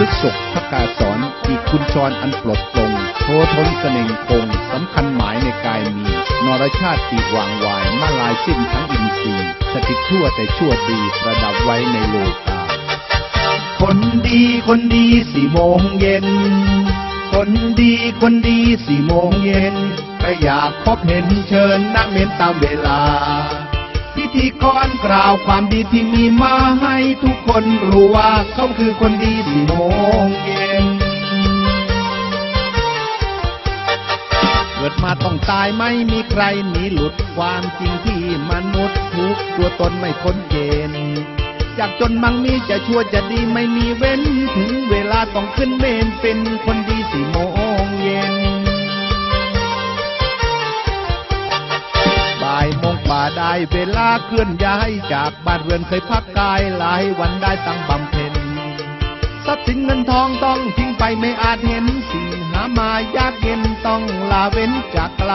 พฤกษกพระกาสอนอีกคุณชรอันปลดปลงโททนเสน่งคงสำคัญหมายในกายมี นรชาติตีวางวายมาลายสิ้นทั้งอินทรีย์สถิตทั่วแต่ชั่วดีประดับไว้ในโลกา คนดีคนดีสี่โมงเย็น คนดีคนดีสี่โมงเย็นก็อยากพบเห็นเชิญนักเมนตามเวลา พิธีกรกล่าวความดีที่มีมาให้ทุกคนรู้ว่าเขาคือคนดีสี่โมงเย็นเกิดมาต้องตายไม่มีใครหนีหลุดความจริงที่มนุษย์ทุกตัวตนไม่พ้นเกณฑ์จากจนมั่งมีจะชั่วจะดีไม่มีเว้น ถึงเวลาต้องขึ้นเมนเป็นคนดีสี่โมง ว่าได้เวลาเคลื่อนย้ายจากบ้านเรือนเคยพักกายหลายวันได้ตั้งบำเพ็ญทรัพย์สินเงินทองต้องทิ้งไปไม่อาจเห็นสิ่งหามายากเย็นต้องลาเว้นจากไกล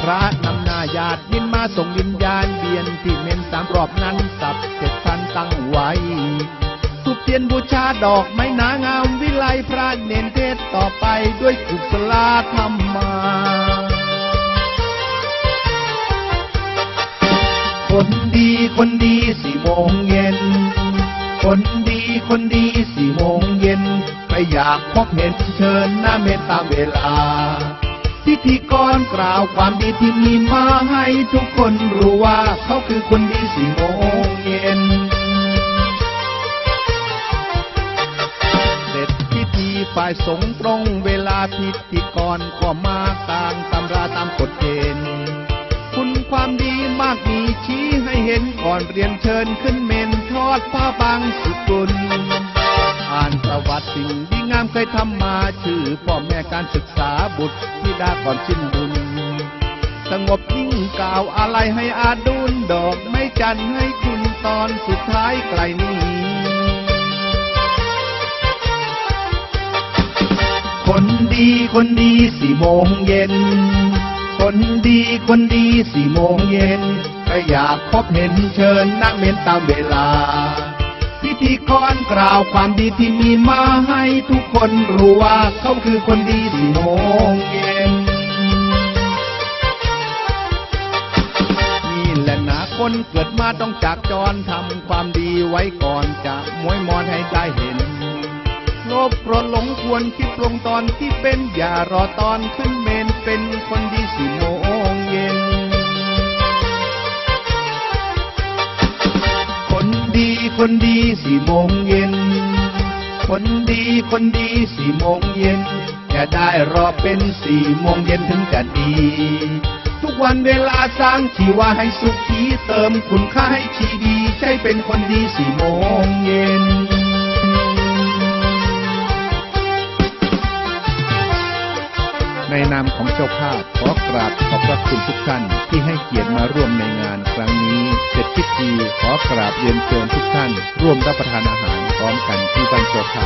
พระนำนาญาติยินมาส่งวิญญาณเบียนที่เมนสามรอบนั้นสับเสร็จทันตั้งไว้ทุบเทียนบูชาดอกไม้นางามวิไลพระเนนเทศต่อไปด้วยกุศลธรรมมา งเย็น คนดีคนดีสี่โมงเย็นใครอยากพบเห็นเชิญหน้าเมตตามเวลา พิธีกรกล่าวความดีที่มีมาให้ทุกคนรู้ว่าเขาคือคนดีสี่โมงเย็นเสร็จพิธีฝ่ายสงตรงเวลาพิธีกรก็มาตามตำราตามกฎเกณฑ์ นก่อนเรียนเชิญขึ้นเมนทอดผ้าบางสุกุล อ่านประวัติสิ่งดีงามเคยทำมาชื่อพ่อแม่การศึกษาบุตรที่ดาก่อนสิ้นบุญ สงบยิ่งกล่าวอะไรให้อาดุลดอกไม่จันทร์ให้คุณตอนสุดท้ายไกลนี้คนดีคนดีสี่โมงเย็น คนดีคนดีสี่โมงเย็นก็อยากพบเห็นเชิญนักเมนตามเวลา พิธีกรกล่าวความดีที่มีมาให้ทุกคนรู้ว่าเขาคือคนดีสี่โมงเย็นนี่แหละนะคนเกิดมาต้องจากจรทำความดีไว้ก่อนจะมวยมอนให้ได้เห็นโลภโกรธหลงควรคิดปรงตอนที่เป็นอย่ารอตอนขึ้นเมน เป็นคนดีสี่โมงเย็น คนดีคนดีสี่โมงเย็น คนดีคนดีสี่โมงเย็น จะได้รอเป็นสี่โมงเย็นถึงจะดี ทุกวันเวลาสร้างชีวาให้สุขีเติมคุณค่าให้ชีดี ใช่เป็นคนดีสี่โมงเย็น ในนามของเจ้าภาพขอกราบขอบพระคุณทุกท่านที่ให้เกียรติมาร่วมในงานครั้งนี้ เสร็จพิธีขอกราบเรียนเชิญทุกท่าน ร่วมรับประทานอาหารพร้อมกันที่บ้านเจ้าภาพ